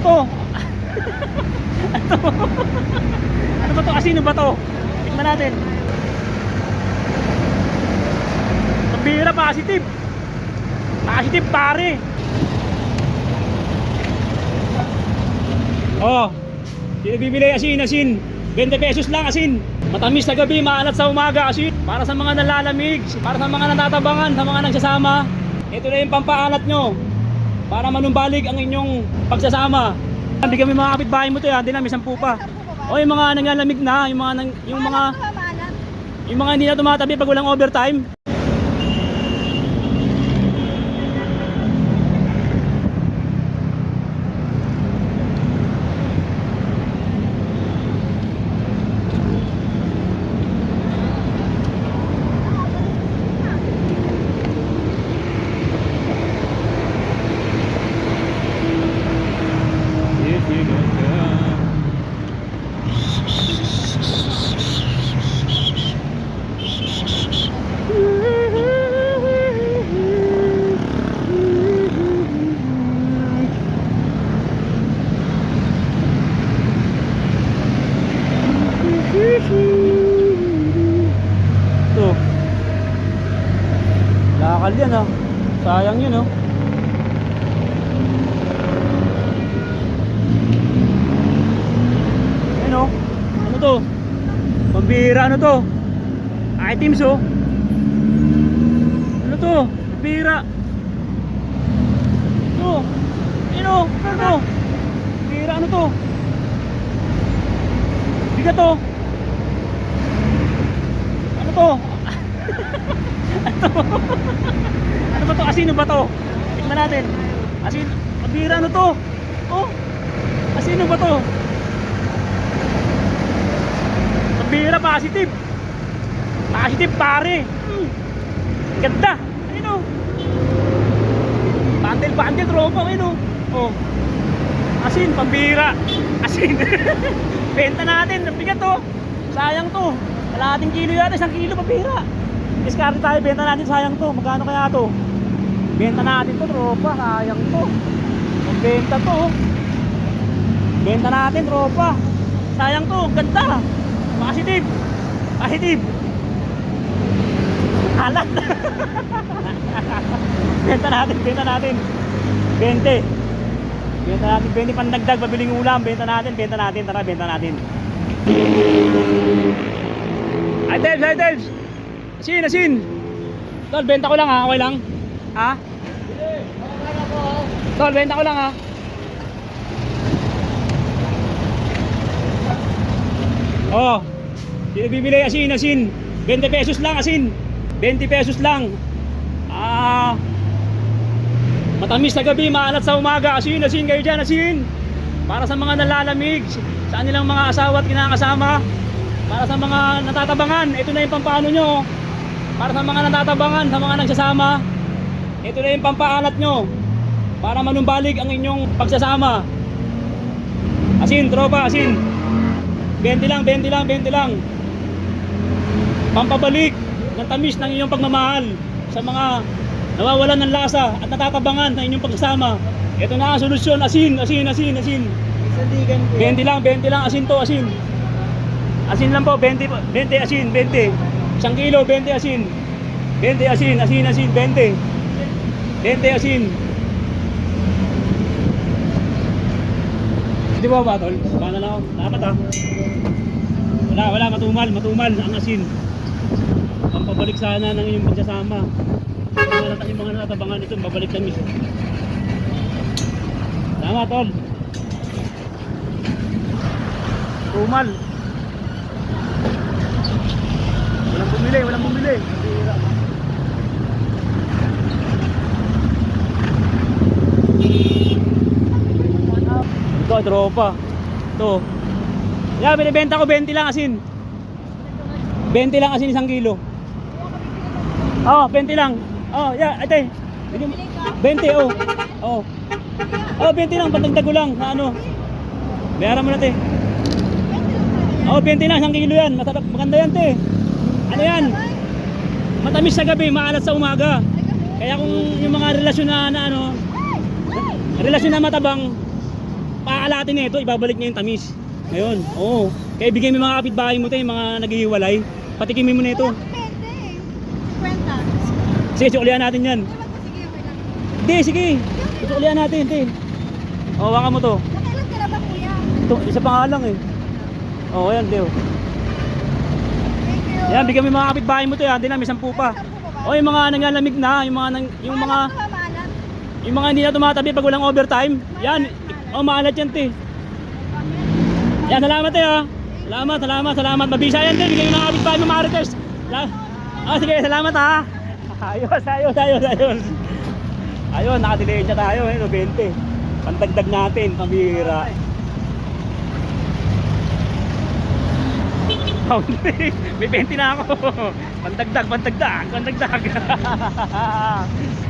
to? ano to? ano ba to? Asino ba to? Tingnan natin. Pambira, positive. Positive pare. Oh, sino bibili asin, asin? 20 pesos lang asin. Matamis sa gabi, maalat sa umaga asin. Para sa mga nalalamig, para sa mga natatabangan, sa mga nagsasama. Ito na yung pampaanat nyo. Para manumbalik ang inyong pagsasama. Hindi kami mga kapitbahay mo to yan, hindi namin sampu pa. O yung mga nanlalamig na, yung mga nang- yung mga yung mga hindi na tumatabi pag walang overtime. Lakal yan ah. Sayang yun oh. Ayun oh. Ano to? Pambira ano to? Items oh. Ano to? Pambira. Ito. Ayun oh. Ano? Pambira ano to? Bigat to. Ano to? Ano ba to? Asino ba to? Tignan natin. Asin, pambira ano to? Oh. Asino ba to? Pambira positive. Positive pare. Hmm. Ganda. Ayun oh. Bandel bandel tropa ayun oh. Oh. Asin, pambira. Asin. Benta natin. Bigat to. Sayang to. Kalahating kilo yata. Isang kilo pambira. Discard tayo. Benta natin. Sayang to. Magkano kaya to? Benta natin to, tropa. Sayang to. Magbenta to. Benta natin, tropa. Sayang to. Ganda. Positive. Positive. Halat. benta natin. Benta natin. 20. Benta natin, 20 pandagdag, pabiling ulam, benta natin, benta natin, tara, benta natin. Ay, Debs! Asin, asin! Tol, benta ko lang ha, okay lang? Ha? Tol, benta ko lang ha. Oh, sino bibili asin, asin? 20 pesos lang asin. 20 pesos lang. Ah, Matamis sa gabi, maalat sa umaga. Asin, asin kayo dyan, asin. Para sa mga nalalamig, sa kanilang mga asawa at kinakasama. Para sa mga natatabangan, ito na yung pampaano nyo. Para sa mga natatabangan, sa mga nagsasama. Ito na yung pampaanat nyo. Para manumbalik ang inyong pagsasama. Asin, tropa, asin. 20 lang, 20 lang, 20 lang. Pampabalik ng tamis ng inyong pagmamahal sa mga nawawalan ng lasa at natatabangan ng inyong pagsasama. Ito na ang solusyon, asin, asin, asin, asin. Sandigan ko. 20 lang, 20 lang, asin to, asin. Asin lang po, 20, po, 20 asin, 20. Isang kilo, 20 asin. 20 asin, asin, asin, 20. 20 asin. Di ba ba, tol? Baka na ako. Dapat ah. Wala, wala, matumal, matumal ang asin. Pampabalik sana ng inyong pagsasama. Kung wala tayong mga natatabangan ito, babalik kami. Tama, tol. Tumal. Walang bumili, walang bumili. Ito, tropa. Ito. Yeah, binibenta ko 20 lang asin. 20 lang asin isang kilo. Oh, 20 lang. Oh, yeah, ate. Bili- 20 oh. Oh. Oh, 20 lang, patagdag ko lang na ano. Bayaran mo na, te. Oh, 20 lang, isang kilo yan. Masarap, maganda yan, te. Ano yan? Matamis sa gabi, maalat sa umaga. Kaya kung yung mga relasyon na, na ano, relasyon na matabang, paalatin na ito, ibabalik niya yung tamis. Ngayon, oo. Kaya bigyan mo mga kapitbahay mo tayo, yung mga naghihiwalay. Patikimin mo na ito. Kwenta. Sige, sukulihan natin yan. Hindi, sige. Sukulihan natin, te. O, waka mo to. Nakailan ka na ba kuya? Ito, isa pa nga lang eh. Oo, yan, Teo. Yan, bigyan mo yung mga kapitbahay mo to yan. Hindi na, may sampu pa. O, yung mga nangalamig na, yung mga, nang, yung mga, yung mga hindi na tumatabi pag walang overtime. Yan, o, maalat yan, te. Yan, salamat, te, ha. Salamat, salamat, salamat. Mabisa yan, te. Bigyan mo ng kapitbahay mo, Marites. Ah, sige, salamat, ha. Ayos, ayos, ayos, ayos. Ayun, nakadelay na tayo, eh, no, 20. Pantagdag natin, pambira. Oh, hindi. May 20 na ako. Pantagdag, pantagdag, pantagdag.